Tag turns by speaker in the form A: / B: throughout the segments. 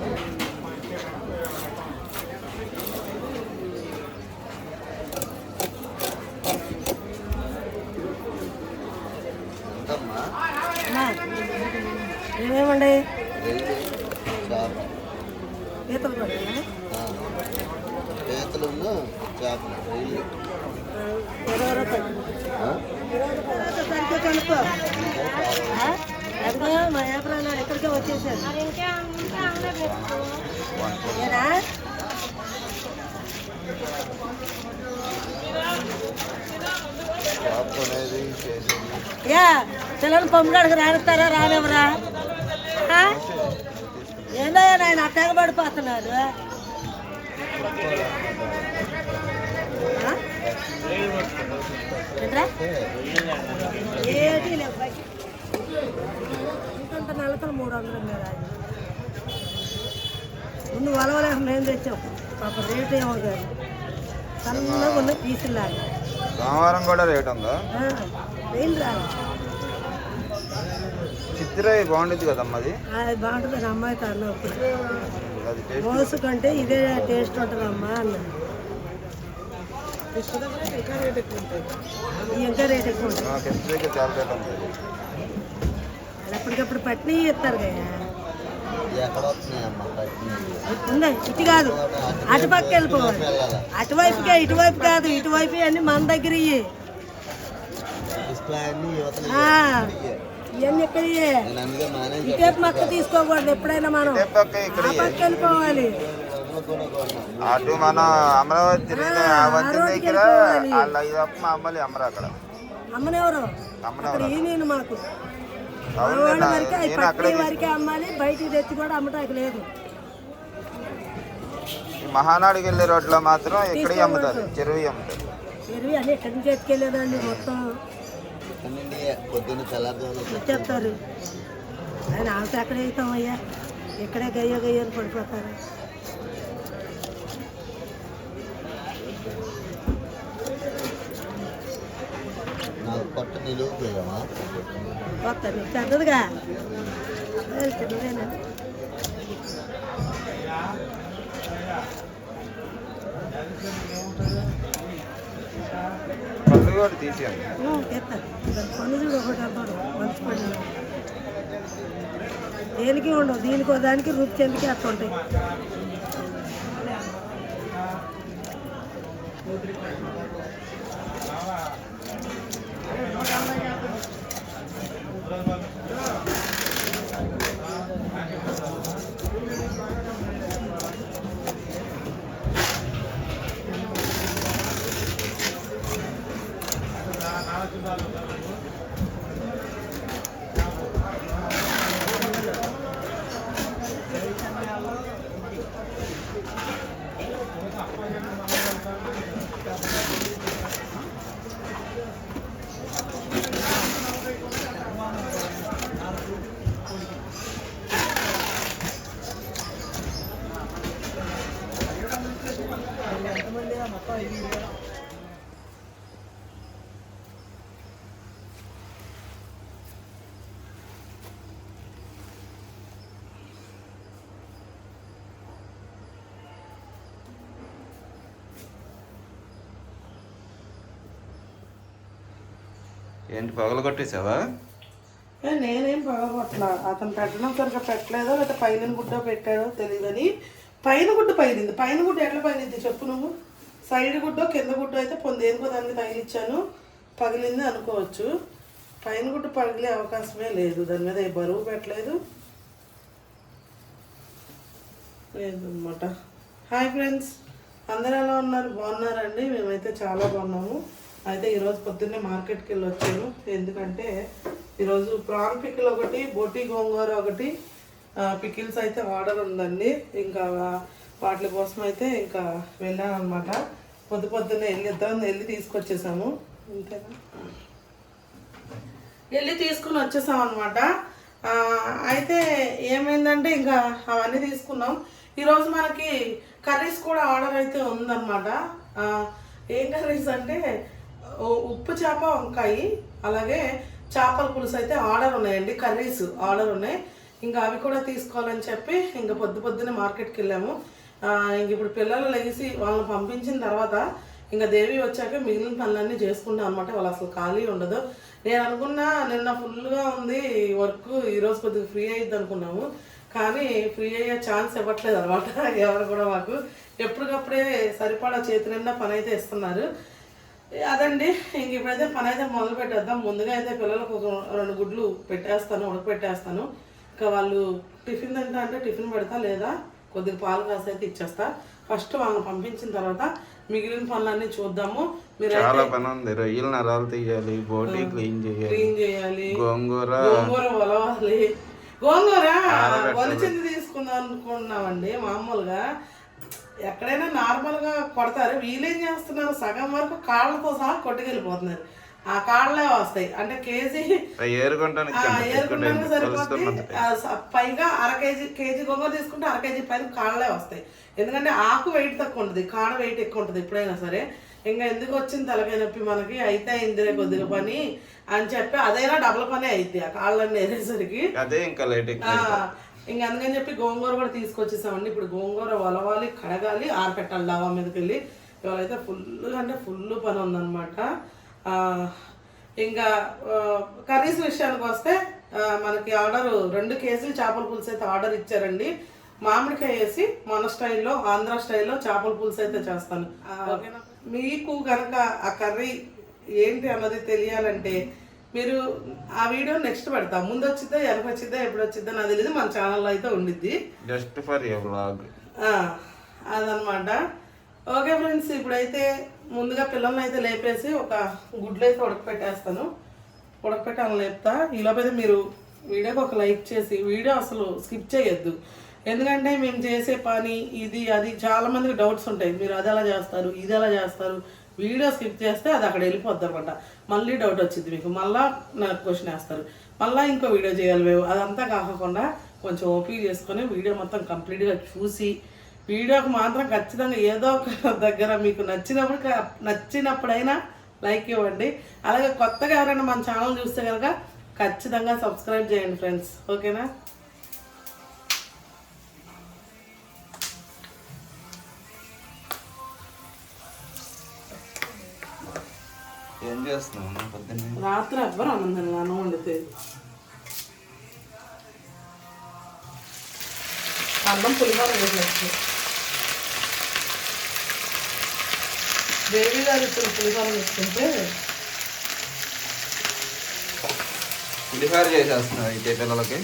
A: Thank
B: you. పిల్లలు పొమ్మగాడికి రానిస్తారా రానివ్వరా? ఏందయ్యా నాయన అట్టగా పడిపోతున్నారు? ఏదీ లేవు. ఇంకంత నెలకలు మూడు వందలు మీరు ముందు వలవలేక మేము తెచ్చాం పాప రేట్ ఏమో కాదు సన్నగా ఉన్న పీసులాగా.
A: సోమవారం కూడా రేట్ ఉందా?
B: వెయిల్ రాదు
A: చిత్రయ్య బాగుంటుంది కదమ్మా అది?
B: అది బాగుంటుంది అమ్మాయి అన్నప్పుడు
A: అది టేస్ట్
B: మోసు కంటే ఇదే టేస్ట్ ఉంటుంది అమ్మా ఇంకా రేట్ ఎక్కువ ఉంటుంది.
A: చిత్రయ్యకి చాలా రేట్ ఉంటుంది.
B: అది అప్పటికప్పుడు పట్టిన ఇస్తారు కదా.
A: ఎక్కడ వస్తున్నాయమ్మా
B: ఉందా ఇటు కాదు. అటుపక్క వెళ్ళిపోవాలి. అటువైపుకే ఇటువైపు కాదు. ఇటువైపు అన్ని మన దగ్గర ఇయ్యి.
A: డిస్ప్లే అన్ని యువతలు
B: ఆ. ఇవన్నీ ఇటేపు మక్క తీసుకోకూడదు ఎప్పుడైనా మనం. పక్క వెళ్ళిపోవాలి.
A: అటు మన అమరావతి
B: రోడ్డుకి
A: దగ్గర మా అమ్మలు అమ్మరు అక్కడ.
B: అమ్మనెవరు?
A: అమ్మని
B: అక్కడ ఈ నేను మాకు.
A: అవును
B: మనవాడి
A: నా-
B: వరకే అమ్మాలి బయటికి తెచ్చి కూడా అమ్మటానికి లేదు.
A: ఈ మహానాడుకి వెళ్ళే రోడ్లో మాత్రం ఇక్కడే అమ్ముతారు? చెరువు అమ్ముతారు.
B: చెరువు అన్నీ ఎక్కడి నుంచి ఎత్తుకెళ్ళేదండి మొత్తం?
A: పొద్దున్న తెల్లారుజామున
B: వచ్చేస్తారు ఆయన ఆమెతో ఎక్కడ వెళ్తాం అయ్యా ఇక్కడే గయ్య గయ్య అని పడిపోతారు
A: కొత్త నిలువు పోయామా
B: చిన్నదేనా
A: పళ్ళు కూడా తీసేయండి
B: ఉం, తెస్తారు దాని పన్ను చూడు ఒకటి అవ్వడు మంచి తీసేయండి దేనికి ఉండవు? దీనికో దానికి రూపు చెందికి అట్లా ఉంటాయి.
A: ఏంటి పగలు కొట్టేసావా
B: నేనేం పగలగొట్టలా అతను పెట్టడం సరిగ్గా పెట్టలేదో లేకపోతే పైన గుడ్డ పెట్టాడో తెలియదని పైన గుడ్డ పైరింది పైన గుడ్డ ఎట్లా పైరింది చెప్పు నువ్వు. సైడ్ గుడ్డో కింద గుడ్డో అయితే పొంది దానికి తగిలిచ్చాను
C: పగిలింది అనుకోవచ్చు. పైన గుడ్డు పగిలే అవకాశమే లేదు. దాని మీద ఏ బరువు పెట్టలేదు. లేదన్నమాట. హాయ్ ఫ్రెండ్స్ అందరూ ఎలా ఉన్నారు? బాగున్నారండి? మేమైతే చాలా బాగున్నాము. అయితే ఈరోజు పొద్దున్నే మార్కెట్కి వెళ్ళి వచ్చాను ఎందుకంటే ఈరోజు ప్రాన్ పికిల్ ఒకటి బోటి గోంగూర ఒకటి పికిల్స్ అయితే ఆర్డర్ ఉందండి. ఇంకా వాటి కోసం అయితే ఇంకా వెళ్ళాను అనమాట పొద్దు పొద్దున్నే వెళ్ళి ఇద్దాం వెళ్ళి తీసుకొచ్చేసాము. ఇంతేనా వెళ్ళి తీసుకుని వచ్చేసాం అనమాట అయితే ఏమైందంటే ఇంకా అవన్నీ తీసుకున్నాం. ఈరోజు మనకి కర్రీస్ కూడా ఆర్డర్ అయితే ఉందన్నమాట. ఏం కర్రీస్ అంటే ఉప్పు చేప వంకాయ అలాగే చేపల పులుసు అయితే ఆర్డర్ ఉన్నాయండి. కర్రీస్ ఆర్డర్ ఉన్నాయి. ఇంకా అవి కూడా తీసుకోవాలని చెప్పి ఇంకా పొద్దు పొద్దున్నే మార్కెట్కి వెళ్ళాము. ఇంక ఇప్పుడు పిల్లలు లేచి వాళ్ళని పంపించిన తర్వాత ఇంకా దేవి వచ్చాక మిగిలిన పనులన్నీ చేసుకుంటాం అనమాట వాళ్ళు అసలు ఖాళీ ఉండదు. నేను అనుకున్నా నిన్న ఫుల్గా ఉంది వర్క్ ఈరోజు కొద్దిగా ఫ్రీ అయ్యిద్ది అనుకున్నాము. కానీ ఫ్రీ అయ్యే ఛాన్స్ ఇవ్వట్లేదు అనమాట ఎవరు కూడా మాకు. ఎప్పటికప్పుడే సరిపడా చేతి నిండా పని అయితే ఇస్తున్నారు అదండి. ఇంక ఇప్పుడైతే పని అయితే మొదలు పెట్టేద్దాం. ముందుగా అయితే పిల్లలకు ఒక రెండు గుడ్లు పెట్టేస్తాను ఉడకపెట్టేస్తాను. ఇంకా వాళ్ళు టిఫిన్ తింటా అంటే టిఫిన్ పెడతా లేదా? కొద్దిగా పాలు కాసి అయితే ఇచ్చేస్తా. ఫస్ట్ వాళ్ళని పంపించిన తర్వాత మిగిలిన పనులన్నీ చూద్దాము. మీరు
A: చాలా పని ఉంది. రొయ్యలు నరాలు తీయాలి బోటీ క్లీన్ చేయాలి.
C: క్లీన్ చేయాలి.
A: గోంగూర.
C: గోంగూర ఒలవాలి గోంగూర? ఒలిచింది తీసుకుందాం అనుకున్నామండి మామూలుగా. ఎక్కడైనా నార్మల్గా కొడతారు. వీళ్ళేం చేస్తున్నారు? సగం వరకు కాళ్ళతో సహా కొట్టుకెళ్ళిపోతున్నారు. ఆ కాళ్ళే వస్తాయి. అంటే కేజీ
A: ఏరుకుంటానికి
C: పైగా అర కేజీ కేజీ గోంగూర తీసుకుంటే అర కేజీ పైన కాళ్ళే వస్తాయి. ఎందుకంటే ఆకు వెయిట్ తక్కువ ఉంటుంది కాడ వెయిట్ ఎక్కువ ఉంటుంది ఎప్పుడైనా సరే. ఇంకా ఎందుకు వచ్చింది తలకాయ నొప్పి మనకి? అయితే ఇందిరే కొద్దిగా పని అని చెప్పి అదైనా డబుల్ పని అయితే ఆ కాళ్ళన్నీ వేసేసరికి.
A: అదే ఇంకా లేట్
C: ఇంక అందుకని చెప్పి గోంగూర కూడా తీసుకొచ్చేసామండి. ఇప్పుడు గోంగూర వలవాలి కడగాలి ఆరపెట్టాలి డాబా మీదకి వెళ్ళి ఇవాళైతే ఫుల్ అంటే ఫుల్ పని ఉందన్నమాట. ఇంకా కర్రీస్ విషయానికి వస్తే మనకి ఆర్డర్ రెండు కేజీలు చేపల పులుసు అయితే ఆర్డర్ ఇచ్చారండి. మామిడికాయ వేసి మన స్టైల్లో ఆంధ్ర స్టైల్లో చేపల పులుసు అయితే చేస్తాను. మీకు కనుక ఆ కర్రీ ఏంటి అన్నది తెలియాలంటే మీరు ఆ వీడియో నెక్స్ట్ పెడతా. ముందు వచ్చిద్దా వెనక వచ్చిద్దా ఎప్పుడు వచ్చిద్దా నాకు తెలియదు మన ఛానల్లో అయితే ఉండిద్ది.
A: జస్ట్ ఫర్
C: అదనమాట. ఓకే ఫ్రెండ్స్ ఇప్పుడైతే ముందుగా పిల్లల్ని అయితే లేపేసి ఒక గుడ్లు అయితే ఉడకపెట్టేస్తాను. ఉడకపెట్టాలని లేపుతా. ఈలోపైతే మీరు వీడియోకి ఒక లైక్ చేసి వీడియో అసలు స్కిప్ చేయొద్దు. ఎందుకంటే మేము చేసే పని ఇది అది చాలామందికి డౌట్స్ ఉంటాయి. మీరు అది ఎలా చేస్తారు ఇది ఎలా చేస్తారు? వీడియో స్కిప్ చేస్తే అది అక్కడ వెళ్ళిపోద్ది అనమాట మళ్ళీ డౌట్ వచ్చింది మీకు. మళ్ళీ నాకు క్వశ్చన్ వేస్తారు. మళ్ళీ ఇంకో వీడియో చేయాలి మేము అదంతా కాకుండా కొంచెం ఓపిక చేసుకొని వీడియో మొత్తం కంప్లీట్గా చూసి వీడియోకి మాత్రం ఖచ్చితంగా ఏదో ఒక దగ్గర మీకు నచ్చినప్పుడు నచ్చినప్పుడైనా లైక్ ఇవ్వండి. అలాగే కొత్తగా ఎవరైనా మన ఛానల్ చూస్తే కనుక ఖచ్చితంగా సబ్స్క్రైబ్ చేయండి ఫ్రెండ్స్. ఓకేనా?
A: ఏం చేస్తున్నావు?
C: రాత్రి ఎవ్వరు అన్నం అన్నం వండితే. అన్నం పులిహోర దేవి గారు ఇప్పుడు పులిహోర వేసుకుంటే
A: పులిహోర చేసేస్తున్నావు అయితే పిల్లలకి?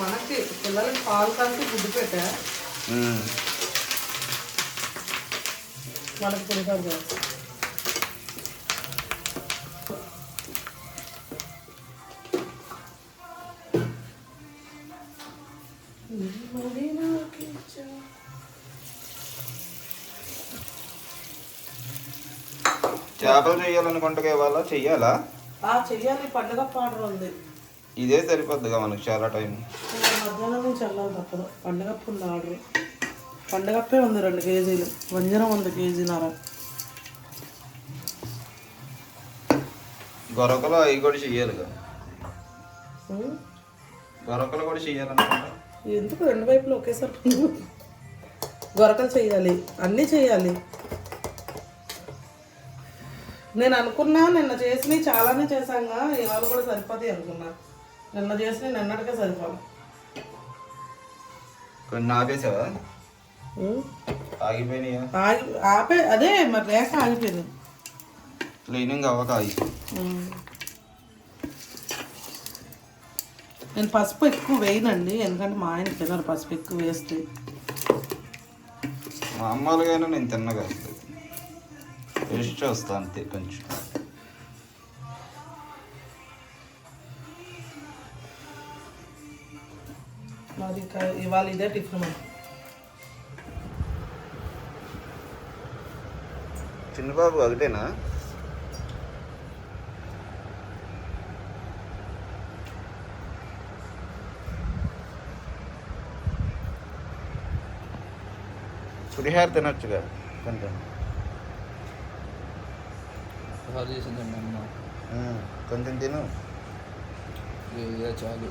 C: మనకి పిల్లలకి పాలు కాసి గుడ్డు పెట్టా. మనకి పులిహోర చేస్తా.
A: చేపలు చేయాలనుకుంటే ఇవాళ చెయ్యాలా?
C: ఆ చెయ్యాలి. పండుగ పాడరు ఉంది.
A: ఇదే సరిపోద్దిగా మనకు చాలా టైం.
C: మధ్యాహ్నం నుంచి వెళ్ళాలి తప్పదు. పండుగప్పు ఉంది ఆర్డర్. పండుగప్పే ఉంది రెండు కేజీలు. వంజనం ఉంది కేజీన్నర
A: గొరకలు అవి కూడా చెయ్యాలిగా గొరకలు కూడా చెయ్యాలనుకుంటా.
C: ఎందుకు రెండు వైపులు ఒకేసారి? గొరకలు చేయాలి అన్నీ చేయాలి నేను అనుకున్నా నిన్న చేసినవి చాలానే చేశాంగా ఇవాళ కూడా సరిపోతాయి అనుకున్నా. నిన్న చేసినవి నిన్నటికే సరిపోదు
A: కొన్ని ఆపేసావా
C: ఉమ్,
A: ఆగిపోయినాయా?
C: ఆగి ఆపే అదే మరి రేఖ ఆగిపోయింది.
A: క్లీనింగ్ అవ్వకాయి
C: ఉమ్. నేను పసుపు ఎక్కువ వేయనండి ఎందుకంటే మా ఆయన తినరు పసుపు ఎక్కువ వేస్తే.
A: మామూలుగానే నేను తిన్నగా టేస్ట్ వస్తా అంతే కొంచెం
C: మాది ఇవాళ ఇదే టిఫిన్
A: చిన్నబాబు ఒకటేనా పులిహార తినొచ్చుగా కొంచెం
D: బాగా చేసిందండి అమ్మ
A: ఉమ్, కొంచెం తిను
D: ఇక చాలు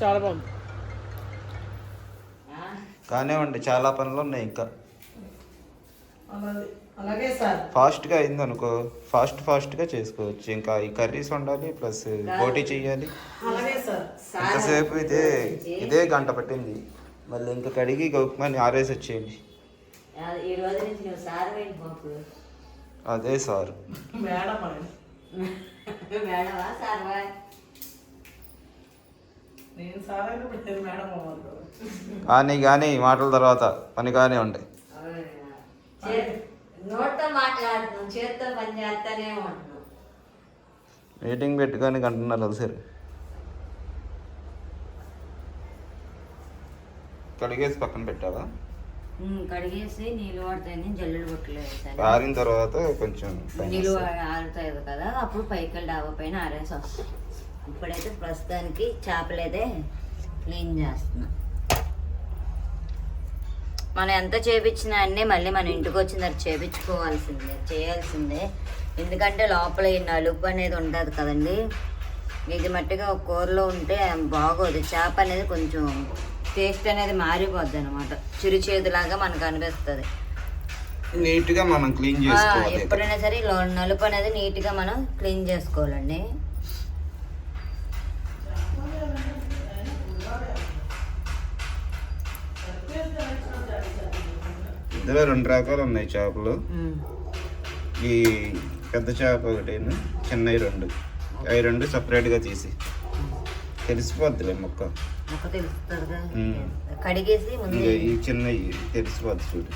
C: చాలా బాగుంది.
A: కానివ్వండి చాలా పనులు ఉన్నాయి ఇంకా.
C: అలాగే సార్.
A: ఫాస్ట్గా అయింది అనుకో ఫాస్ట్ ఫాస్ట్గా చేసుకోవచ్చు. ఇంకా ఈ కర్రీస్ వండాలి ప్లస్ పోటీ చేయాలి ఎంతసేపు ఇదే ఇదే గంట పట్టింది. మళ్ళీ ఇంకా కడిగి గౌక్మని ఆరేసి వచ్చేయండి. అదే సార్.
C: మేడం ఆయన
E: మేడమా సార్వా
C: నేను సార్ అయినా పెట్టాను మేడం అవ్వాలి కదా.
A: కానీ కానీ మాటల తర్వాత పని కానీ
E: ఉంటున్నాం.
A: మీటింగ్ పెట్టుకొని గంటన్నర కలిసారు కడిగేసి పక్కన పెట్టావా?
E: కడిగేసి నీళ్ళు పడతాయని జల్లుడు బొట్టలు వేసాను
A: ఆరిన తర్వాత కొంచెం
E: నీళ్ళు
A: వస్తాయి.
E: ఆరుతాయి కదా అప్పుడు పైకి డాబా పైన ఆరేసి వస్తాం ఇప్పుడైతే ప్రస్తుతానికి చేపలైతే క్లీన్ చేస్తున్నా. మనం ఎంత చేపించినా అన్నీ మళ్ళీ మన ఇంటికి వచ్చిన తర్వాత చేపించుకోవాల్సిందే చేయాల్సిందే. ఎందుకంటే లోపల ఈ నలుపు అనేది ఉంటుంది కదండి. ఇది మట్టిగా ఒక కూరలో ఉంటే బాగోదు. చేప అనేది కొంచెం టేస్ట్ అనేది మారిపోద్ది అనమాట చిరుచేదులాగా మనకు అనిపిస్తుంది.
A: నీట్గా మనం క్లీన్
E: ఎప్పుడైనా సరే నలుపు అనేది నీట్గా మనం క్లీన్ చేసుకోవాలండి.
A: ఇందులో రెండు రకాలు ఉన్నాయి చేపలు. ఈ పెద్ద చేప ఒకటేను చిన్నవి రెండు. అవి రెండు సపరేట్గా తీసి. తెలిసిపోద్దిలే మొక్క.
E: కడిగేసి
A: ఈ చిన్నవి తెలిసిపోద్ది చూడు.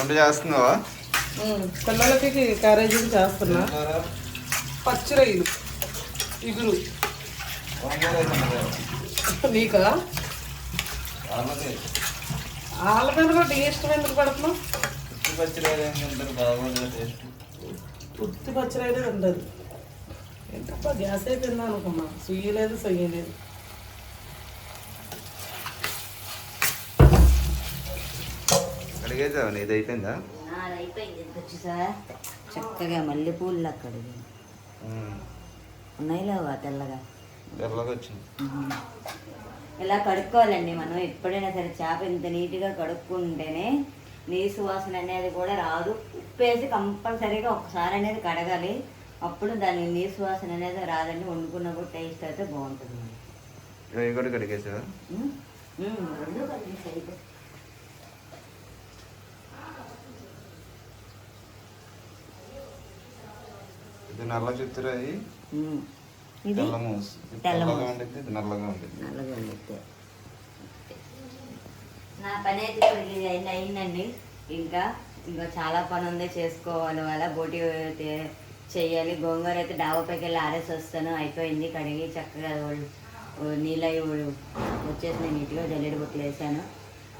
A: వంట చేస్తున్నావా?
C: పిల్లలకి క్యారేజీలు చేస్తున్నా. పచ్చి రొయ్యలు ఇగురు. నీకా? మీద కూడా టీ ఇష్టం ఎందుకు పడుతున్నావు? ఉత్తి పచ్చిరైతే తింటది ఏంటప్పా గ్యాస్ అయిపోయిందా అనుకున్నా. సుయ్యి లేదు
A: అడిగేసావా ఇది అయిపోయిందా
E: చక్కగా మల్లెపూలు అక్కడ ఉన్నాయి లేవా తెల్లగా?
A: తెల్లగా వచ్చింది.
E: ఇలా కడుక్కోవాలండి మనం. ఎప్పుడైనా సరే చేప ఇంత నీట్గా కడుక్కుంటేనే నీసు సువాసన అనేది కూడా రాదు. ఉప్పేసి కంపల్సరీగా ఒకసారి అనేది కడగాలి. అప్పుడు దాని నీసు సువాసన అనేది రాదండి. వండుకున్న కూడా టేస్ట్ అయితే బాగుంటుంది.
A: ఇవి కూడా కడిగేసావా?
E: ఉమ్, ఉమ్, రెండు కలిపి
A: ఇది నల్ల.
E: ఇది
A: తెల్లగా. ఉండిద్ది ఇది నల్లగా ఉండిద్ది.
E: నల్లగా ఉండిద్ది. నా పని అయితే ఇప్పుడు అయిందండి. ఇంకా ఇంకా చాలా పని ఉంది చేసుకోవాలి వాళ్ళ బోటి అయితే చేయాలి. గోంగూర అయితే డాబాపైకి వెళ్ళి ఆరేసి వస్తాను. అయిపోయింది కడిగి చక్కగా నీళ్ళు వచ్చేసి నేను నీట్గా జల్లెడ బుట్టలు వేసాను.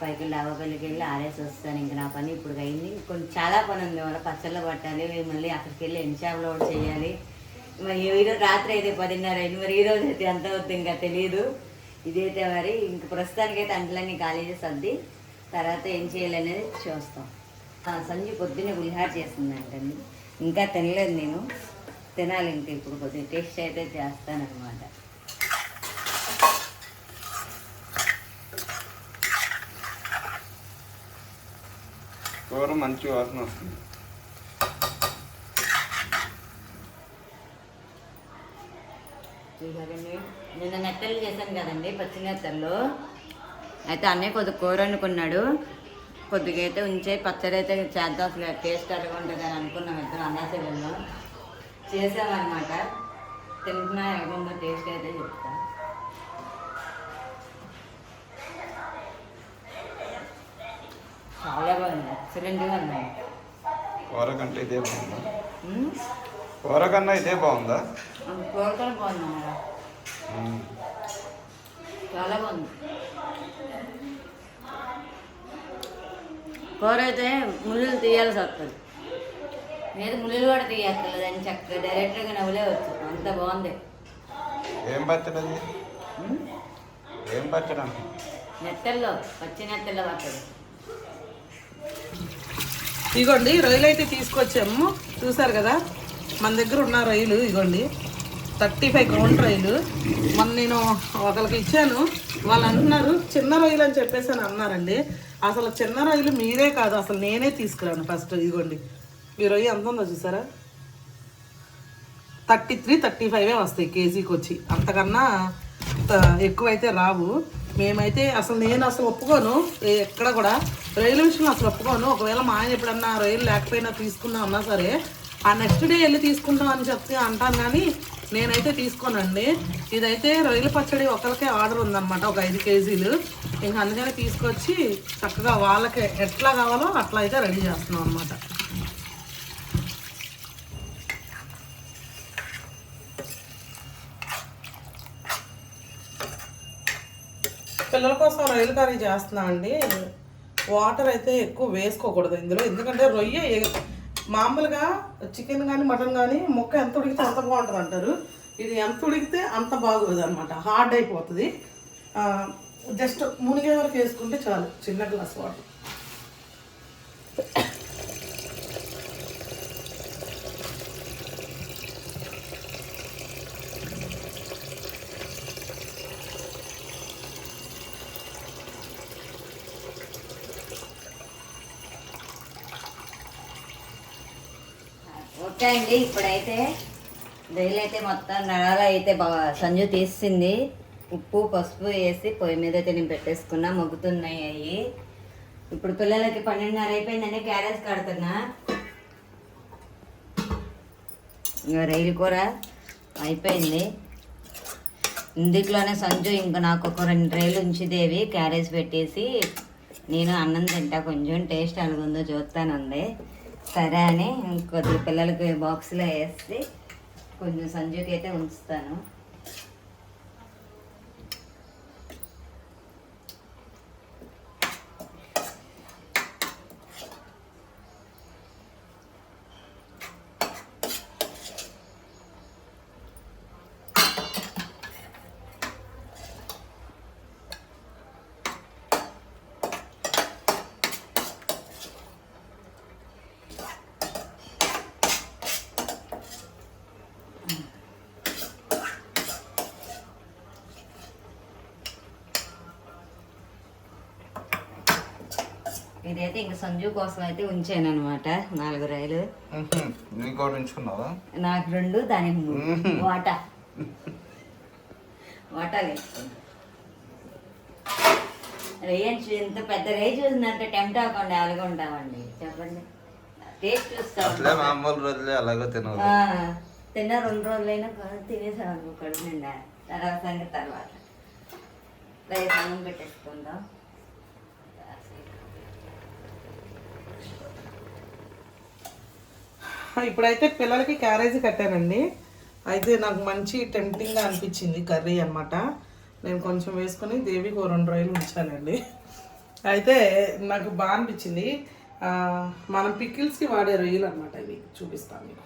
E: పైకి వెళ్ళి వెళ్ళి ఆరేసి వస్తాను. ఇంకా నా పని ఇప్పుడు అయింది. కొంచెం చాలా పని ఉంది. మళ్ళీ పచ్చళ్ళు పట్టాలి. మళ్ళీ అక్కడికి వెళ్ళి ఎన్షాప్లో కూడా చేయాలి. మరి ఈరోజు రాత్రి అయితే పదిన్నర అయింది. మరి ఈ రోజు అయితే ఎంత అవుతుంది ఇంకా తెలియదు ఇదైతే మరి ఇంక ప్రస్తుతానికైతే అంట్లన్నీ ఖాళీ చేసి సర్ది తర్వాత ఏం చేయాలనేది చూస్తాం. సంజు పొద్దున్నే పులిహార చేసిందంటండి ఇంకా తినలేదు నేను. తినాలి ఇంకా ఇప్పుడు కొద్దిగా టేస్ట్ అయితే చేస్తానన్నమాట.
A: కూర మంచి వాసన వస్తుంది.
E: చూసారండి నిన్న నెత్తలు చేశాను కదండి పచ్చి నెత్తల్లో. అయితే అన్నయ్య కొద్ది కూర అనుకున్నాడు కొద్దిగా అయితే ఉంచే పచ్చడి అయితే చేద్దాం అసలు టేస్ట్ అలాగా ఉంటుంది అని అనుకున్నాం ఇద్దరు అన్నాసీలలో చేసామన్నమాట. తింటున్నా ఎలాగుందో టేస్ట్ అయితే చెప్తాను చాలా బాగుంది ఎక్సలెంట్గా ఉంది
A: కూర కంటే ఇదే బాగుందా? కూర కన్నా ఇదే బాగుందా?
E: కూర కూడా బాగుంది. చాలా బాగుంది. కూర అయితే ముళ్ళు తీయాల్సి వస్తుంది మీద ముళ్ళు కూడా తీయక్కర్లేదు అని చక్కగా డైరెక్ట్గా నవ్వులే వచ్చు అంత బాగుంది.
A: ఏం పచ్చడి? ఏం పచ్చడి
E: నెత్తల్లో పచ్చి నెత్తల్లో పట్టదు
C: ఇగోండి రొయ్యలు అయితే తీసుకొచ్చాము. చూసారు కదా? మన దగ్గర ఉన్న రొయ్యలు ఇగోండి. థర్టీ ఫైవ్ కౌంట్ రొయ్యలు మొన్న నేను ఒకరికి ఇచ్చాను. వాళ్ళు అంటున్నారు చిన్న రొయ్యలు అని చెప్పేసి అని అన్నారండి. అసలు చిన్న రొయ్యలు మీరే కాదు అసలు నేనే తీసుకురాను ఫస్ట్ ఇదిగోండి ఈ రొయ్య ఎంత ఉందో చూసారా? థర్టీ త్రీ థర్టీ ఫైవే వస్తాయి కేజీకి వచ్చి అంతకన్నా త- ఎక్కువైతే రావు. మేమైతే అసలు నేను అసలు ఒప్పుకోను. ఎక్కడ కూడా. రొయ్యల విషయంలో అసలు ఒప్పుకోను. ఒకవేళ మా ఆయన ఎప్పుడన్నా రొయ్యలు లేకపోయినా తీసుకుందాం అన్నా సరే ఆ నెక్స్ట్ డే వెళ్ళి తీసుకుంటాం అని చెప్తే అంటాను కానీ నేనైతే తీసుకోనండి. ఇదైతే రొయ్యల పచ్చడి ఒకరికే ఆర్డర్ ఉందన్నమాట ఒక ఐదు కేజీలు. ఇంకా అందుకని తీసుకొచ్చి చక్కగా వాళ్ళకి ఎట్లా కావాలో అట్లా అయితే రెడీ చేస్తున్నాం అనమాట పిల్లల కోసం రొయ్యల కర్రీ చేస్తున్నా అండి. వాటర్ అయితే ఎక్కువ వేసుకోకూడదు ఇందులో. ఎందుకంటే రొయ్య మామూలుగా చికెన్ కానీ మటన్ కానీ ముక్క ఎంత ఉడికితే అంత బాగుంటుంది అంటారు. ఇది ఎంత ఉడికితే అంత బాగోదు అనమాట హార్డ్ అయిపోతుంది. జస్ట్ మునిగే వరకు వేసుకుంటే చాలు. చిన్న గ్లాస్ వాటర్.
E: ఓకే అండి ఇప్పుడైతే రైలు అయితే మొత్తం నరాలు అయితే బాగా సంజు తీసింది. ఉప్పు పసుపు వేసి పొయ్యి మీద అయితే నేను పెట్టేసుకున్నా మొగ్గుతున్నాయి అవి ఇప్పుడు పిల్లలకి పన్నెండున్నర అయిపోయిందండి క్యారేజ్ కడుతున్నా. ఇంకా రైలు కూర అయిపోయింది. ఇందులోనే సంజు ఇంకా నాకు ఒక రెండు రైలు ఉంచిదేవి క్యారేజ్ పెట్టేసి నేను అన్నం తింటా కొంచెం టేస్ట్ అలాగుందో చూస్తానండి. సరే అని కొద్ది పిల్లలకి బాక్స్లో వేసి కొంచెం సంజుకి అయితే ఉంచుతాను. ఇదైతే ఇంక సంజు కోసం అయితే ఉంచాను అనమాట నాలుగు రైలు.
A: నీకు
E: రెండు దానికి మూడు. వాటా. వాటా రేంజ్ ఇంత పెద్ద రేంజ్ చూసిందంటే టెంప్ట్ అవ్వకుండా అలాగే ఉంటామండి చెప్పండి. టేస్ట్ చూస్తాం
A: మామూలు రోజులే అలాగో తినవు
E: ఆ, తిన్న రెండు రోజులైనా కూడా తినేసాం అనుకో కడుపు నిండా తర్వాత సంగతి తర్వాత. రైస్ అన్నం పెట్టేసుకుందాం.
C: ఇప్పుడైతే పిల్లలకి క్యారేజీ కట్టానండి. అయితే నాకు మంచి టెంప్టింగ్గా అనిపించింది కర్రీ అన్నమాట. నేను కొంచెం వేసుకొని దేవికి ఓ రెండు రోజులు ఉంచానండి అయితే నాకు బాగా అనిపించింది. మనం పికిల్స్కి వాడే రొయ్యలు అనమాట ఇవి చూపిస్తాను మీకు.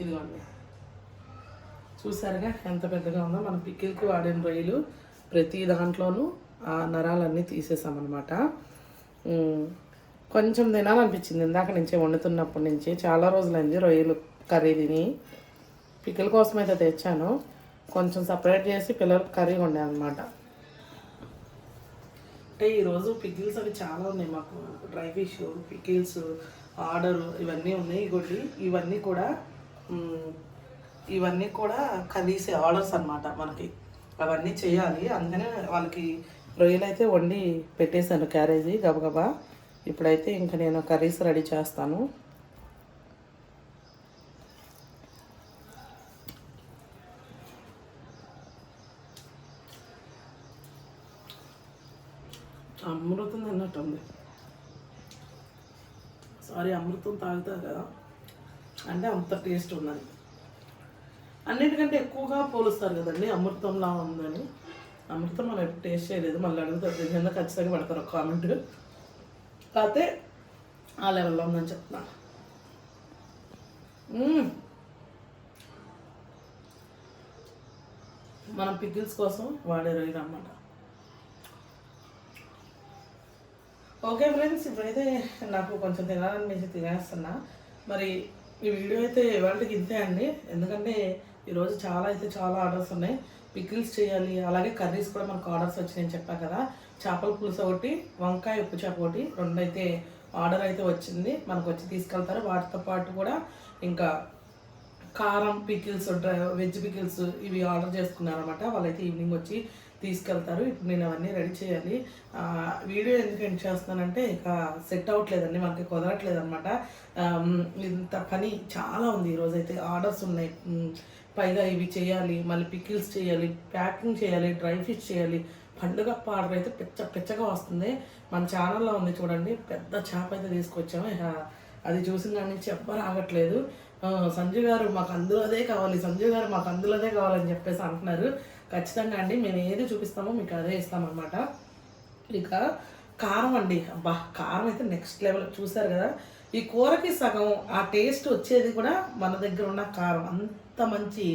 C: ఇదిగోండి. చూసారుగా ఎంత పెద్దగా ఉందో. మన పికిల్కి వాడిన రొయ్యలు ప్రతి దాంట్లోనూ ఆ నరాలన్నీ తీసేసామన్నమాట. కొంచెం తినాలనిపించింది. ఇందాక నుంచి వండుతున్నప్పటి నుంచి చాలా రోజులైంది రొయ్యలు కర్రీ తిని. పికిల్ కోసం అయితే తెచ్చాను. కొంచెం సపరేట్ చేసి పిల్లలకు కర్రీ వండాను అనమాట అంటే ఈరోజు పికిల్స్ అవి చాలా ఉన్నాయి మాకు. డ్రై ఫిష్ పికిల్స్ ఆర్డర్ ఇవన్నీ ఉన్నాయి ఇగోటి ఇవన్నీ కూడా ఇవన్నీ కూడా కర్రీసే ఆర్డర్స్ అన్నమాట మనకి. అవన్నీ చేయాలి. అందుకనే వాళ్ళకి రొయ్యలు అయితే వండి పెట్టేశాను క్యారేజీ గబగబా. ఇప్పుడైతే ఇంకా నేను కర్రీస్ రెడీ చేస్తాను. అమృతం తిన్నట్టుంది. సారీ అమృతం తాగుతారు కదా. అంటే అంత టేస్ట్ ఉన్నది. అన్నిటికంటే ఎక్కువగా పోలుస్తారు కదండి అమృతంలా ఉందని. అమృతం మనం ఎప్పుడు టేస్ట్ చేయలేదు మళ్ళీ అడుగుతారు దీని కింద ఖచ్చితంగా పెడతారు కామెంట్. కాకపోతే ఆ లెవెల్లో ఉందని చెప్తున్నాను మనం పికిల్స్ కోసం వాడే రొయ్యలు అన్నమాట. ఓకే ఫ్రెండ్స్ ఇప్పుడైతే నాకు కొంచెం తినాలనిపించి తినేస్తున్నా. మరి ఈ వీడియో అయితే ఇవాళకి ఇంతే అండి. ఎందుకంటే ఈరోజు చాలా అయితే చాలా ఆర్డర్స్ ఉన్నాయి. పికిల్స్ చేయాలి అలాగే కర్రీస్ కూడా మనకు ఆర్డర్స్ వచ్చినాయని చెప్పా కదా. చేపల పులుసు ఒకటి వంకాయ ఉప్పు చేప ఒకటి రెండు అయితే ఆర్డర్ అయితే వచ్చింది. మనకు వచ్చి తీసుకెళ్తారు. వాటితో పాటు కూడా ఇంకా కారం పికిల్స్ వెజ్ పికిల్స్ ఇవి ఆర్డర్ చేసుకున్నారు అనమాట వాళ్ళైతే ఈవినింగ్ వచ్చి తీసుకెళ్తారు. ఇప్పుడు నేను అవన్నీ రెడీ చేయాలి. వీడియో ఎందుకు ఎండ్ చేస్తున్నానంటే ఇక సెట్ అవ్వట్లేదండి మనకి కుదరట్లేదు అనమాట ఇంత పని చాలా ఉంది ఈరోజు అయితే ఆర్డర్స్ ఉన్నాయి. పైగా ఇవి చేయాలి మళ్ళీ పికిల్స్ చేయాలి ప్యాకింగ్ చేయాలి డ్రై ఫిష్ చేయాలి పండుగ ఆర్డర్ అయితే పిచ్చ పిచ్చగా వస్తుంది. మన ఛానల్లో ఉంది చూడండి. పెద్ద చేప అయితే తీసుకొచ్చాము. అది చూసిన దాని నుంచి ఎవ్వరు ఆగట్లేదు. సంజయ్ గారు మాకు అందులోదే కావాలి. సంజయ్ గారు మాకు అందులోదే కావాలని చెప్పేసి అంటున్నారు. ఖచ్చితంగా అండి. మేము ఏది చూపిస్తామో మీకు అదే ఇస్తామన్నమాట. ఇక కారం అండి. అబ్బా కారం అయితే నెక్స్ట్ లెవెల్ చూసారు కదా? ఈ కూరకి సగం ఆ టేస్ట్ వచ్చేది కూడా మన దగ్గర ఉన్న కారం. అంత మంచి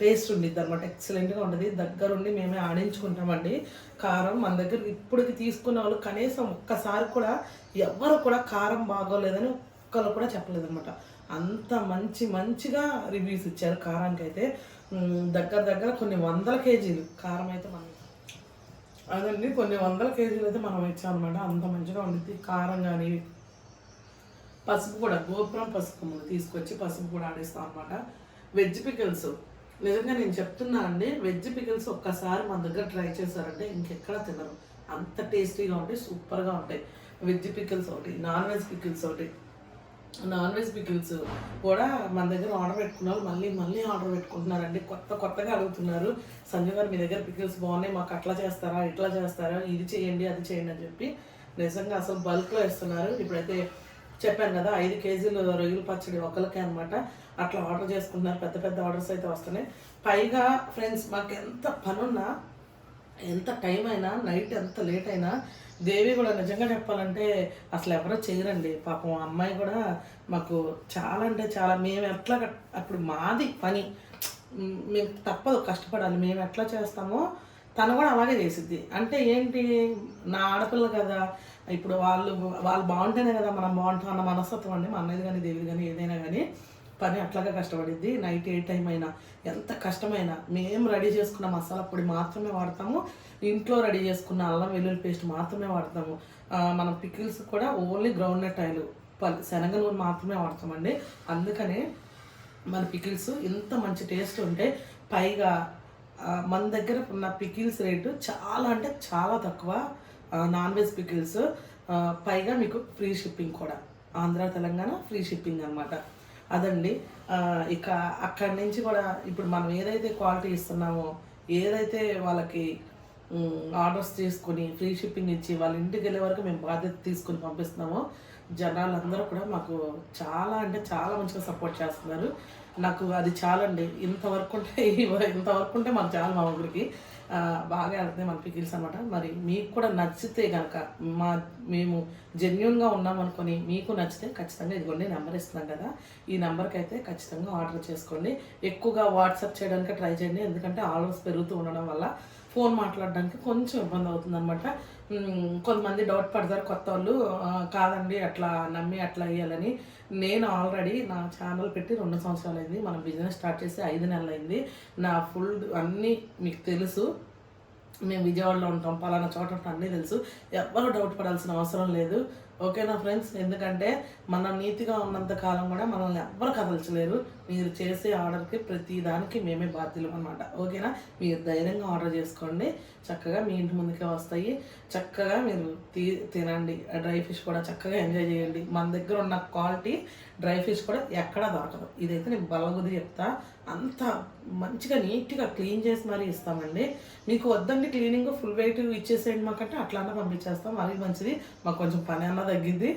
C: పేస్ట్ ఉండిద్ది అనమాట ఎక్సలెంట్గా ఉంటుంది దగ్గరుండి మేమే ఆడించుకుంటామండి. కారం మన దగ్గర ఇప్పటికి తీసుకున్న వాళ్ళు కనీసం ఒక్కసారి కూడా ఎవ్వరు కూడా కారం బాగోలేదని ఒక్కరు కూడా చెప్పలేదన్నమాట. అంత మంచి మంచిగా రివ్యూస్ ఇచ్చారు కారానికి అయితే దగ్గర దగ్గర కొన్ని వందల కేజీలు కారం అయితే మనం అదండి కొన్ని వందల కేజీలు అయితే మనం ఇచ్చామన్నమాట. అంత మంచిగా ఉండిద్ది. కారం కానీ పసుపు కూడా గోపురం పసుపు తీసుకొచ్చి పసుపు కూడా ఆడిస్తాం అనమాట వెజ్ పికిల్స్ నిజంగా నేను చెప్తున్నా అండి వెజ్ పికిల్స్ ఒక్కసారి మన దగ్గర ట్రై చేశారంటే ఇంకెక్కడ తినరు. అంత టేస్టీగా ఉంటాయి సూపర్గా ఉంటాయి. వెజ్ పికిల్స్ ఒకటి నాన్ వెజ్ పికిల్స్ ఒకటి. నాన్ వెజ్ పికిల్స్ కూడా మన దగ్గర ఆర్డర్ పెట్టుకున్నారు మళ్ళీ మళ్ళీ ఆర్డర్ పెట్టుకుంటున్నారండి. కొత్త కొత్తగా అడుగుతున్నారు. సంజయ్ గారు మీ దగ్గర పికిల్స్ బాగున్నాయి మాకు అట్లా చేస్తారా ఇట్లా చేస్తారా ఇది చేయండి అది చేయండి అని చెప్పి నిజంగా అసలు బల్క్లో ఇస్తున్నారు ఇప్పుడైతే చెప్పాను కదా ఐదు కేజీలు రొయ్యలు పచ్చడి ఒకరికే అనమాట అట్లా ఆర్డర్ చేసుకుంటున్నారు. పెద్ద పెద్ద ఆర్డర్స్ అయితే వస్తున్నాయి. పైగా ఫ్రెండ్స్ మాకు ఎంత పనున్నా ఎంత టైం అయినా నైట్ ఎంత లేట్ అయినా దేవి కూడా నిజంగా చెప్పాలంటే అసలు ఎవరో చేయరండి. పాపం అమ్మాయి కూడా మాకు చాలా అంటే చాలా మేము ఎట్లా అప్పుడు మాది పని. మేము తప్పదు కష్టపడాలి. మేము ఎట్లా చేస్తామో తను కూడా అలాగే చేసిద్ది. అంటే ఏంటి? నా ఆడపిల్ల కదా. ఇప్పుడు వాళ్ళు వాళ్ళు బాగుంటేనే కదా మనం బాగుంటాం అన్న మనస్తత్వం అండి. మా అన్నది కానీ దేవి కానీ ఏదైనా కానీ పని అట్లాగే కష్టపడిద్ది. నైట్ ఏ టైం అయినా ఎంత కష్టమైనా మేము రెడీ చేసుకున్న మసాలా పొడి మాత్రమే వాడతాము. ఇంట్లో రెడీ చేసుకున్న అల్లం వెల్లుల్లి పేస్ట్ మాత్రమే వాడతాము. మనం పికిల్స్ కూడా ఓన్లీ గ్రౌండ్ నట్ ఆయిల్ పల్ శనగ నూనె మాత్రమే వాడతామండి. అందుకనే మన పికిల్స్ ఇంత మంచి టేస్ట్ ఉంటే పైగా మన దగ్గర ఉన్న పికిల్స్ రేటు చాలా అంటే చాలా తక్కువ నాన్ వెజ్ పికిల్స్. పైగా మీకు ఫ్రీ షిప్పింగ్ కూడా. ఆంధ్ర తెలంగాణ ఫ్రీ షిప్పింగ్ అనమాట అదండి. ఇక అక్కడి నుంచి కూడా ఇప్పుడు మనం ఏదైతే క్వాలిటీ ఇస్తున్నామో ఏదైతే వాళ్ళకి ఆర్డర్స్ తీసుకొని ఫ్రీ షిప్పింగ్ ఇచ్చి వాళ్ళ ఇంటికి వెళ్ళే వరకు మేము బాధ్యత తీసుకొని పంపిస్తున్నామో జనాలందరూ కూడా మాకు చాలా అంటే చాలా మంచిగా సపోర్ట్ చేస్తున్నారు. నాకు అది చాలండి. ఇంతవరకు ఉంటే ఇంతవరకు ఉంటే మాకు చాలా మా ఊరికి. బాగా వెళ్తున్నాయి మన పికిల్స్ అనమాట మరి మీకు కూడా నచ్చితే కనుక మా మేము జెన్యున్గా ఉన్నాం అనుకొని మీకు నచ్చితే ఖచ్చితంగా ఇదిగోండి నెంబర్ ఇస్తున్నాం కదా. ఈ నెంబర్కి అయితే ఖచ్చితంగా ఆర్డర్ చేసుకోండి. ఎక్కువగా వాట్సాప్ చేయడానికి ట్రై చేయండి ఎందుకంటే ఆర్డర్స్ పెరుగుతూ ఉండడం వల్ల ఫోన్ మాట్లాడడానికి కొంచెం ఇబ్బంది అవుతుంది అనమాట కొంతమంది డౌట్ పడతారు కొత్త వాళ్ళు కాదండి అట్లా నమ్మి అట్లా వేయాలని నేను ఆల్రెడీ నా ఛానల్ పెట్టి రెండు సంవత్సరాలు అయింది. మన బిజినెస్ స్టార్ట్ చేసి ఐదు నెలలు అయింది. నా ఫుల్ అన్నీ మీకు తెలుసు. మేము విజయవాడలో ఉంటాం పలానా చోట ఉంటాం అన్నీ తెలుసు. ఎవ్వరు డౌట్ పడాల్సిన అవసరం లేదు. ఓకేనా ఫ్రెండ్స్? ఎందుకంటే మనం నీతిగా ఉన్నంత కాలం కూడా మనల్ని ఎవ్వరు కదల్చలేరు. మీరు చేసే ఆర్డర్కి ప్రతి దానికి మేమే బాధ్యులు అనమాట ఓకేనా? మీరు ధైర్యంగా ఆర్డర్ చేసుకోండి. చక్కగా మీ ఇంటి ముందుకే వస్తాయి. చక్కగా మీరు తీ తినండి. డ్రై ఫిష్ కూడా చక్కగా ఎంజాయ్ చేయండి. మన దగ్గర ఉన్న క్వాలిటీ డ్రై ఫిష్ కూడా ఎక్కడా దొరకదు. ఇదైతే నేను బలగుది చెప్తా. అంత మంచిగా నీట్గా క్లీన్ చేసి మరీ ఇస్తామండి. మీకు వద్దండి క్లీనింగ్ ఫుల్ వెయిట్ ఇచ్చేసేయండి మాకంటే అట్లానే పంపించేస్తాం. అది మంచిది. మాకు కొంచెం పని అన్న తగ్గింది.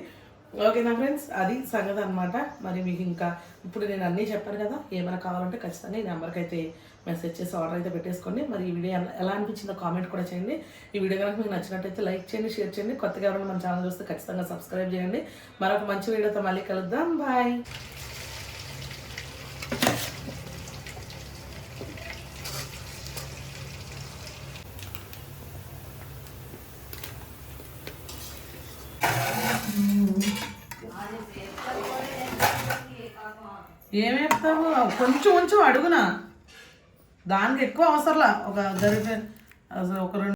C: ఓకేనా ఫ్రెండ్స్ అది సంగతి అనమాట మరి మీకు ఇంకా ఇప్పుడు నేను అన్నీ చెప్పాను కదా ఏమైనా కావాలంటే ఖచ్చితంగా ఈ నెంబర్కి అయితే మెసేజ్ చేసి ఆర్డర్ అయితే పెట్టేసుకోండి. మరి ఈ వీడియో ఎలా- ఎలా అనిపించిందో కామెంట్ కూడా చేయండి. ఈ వీడియో కనుక మీకు నచ్చినట్టయితే లైక్ చేయండి షేర్ చేయండి. కొత్తగా ఎవరైనా మన ఛానల్ చూస్తే ఖచ్చితంగా సబ్స్క్రైబ్ చేయండి. మరొక మంచి వీడియోతో మళ్ళీ కలుద్దాం. బాయ్ ఏమేస్తావు కొంచెం కొంచెం అడుగునా? దానికి ఎక్కువ అవసరంలా. ఒక గరిటె అసలు ఒక రెండు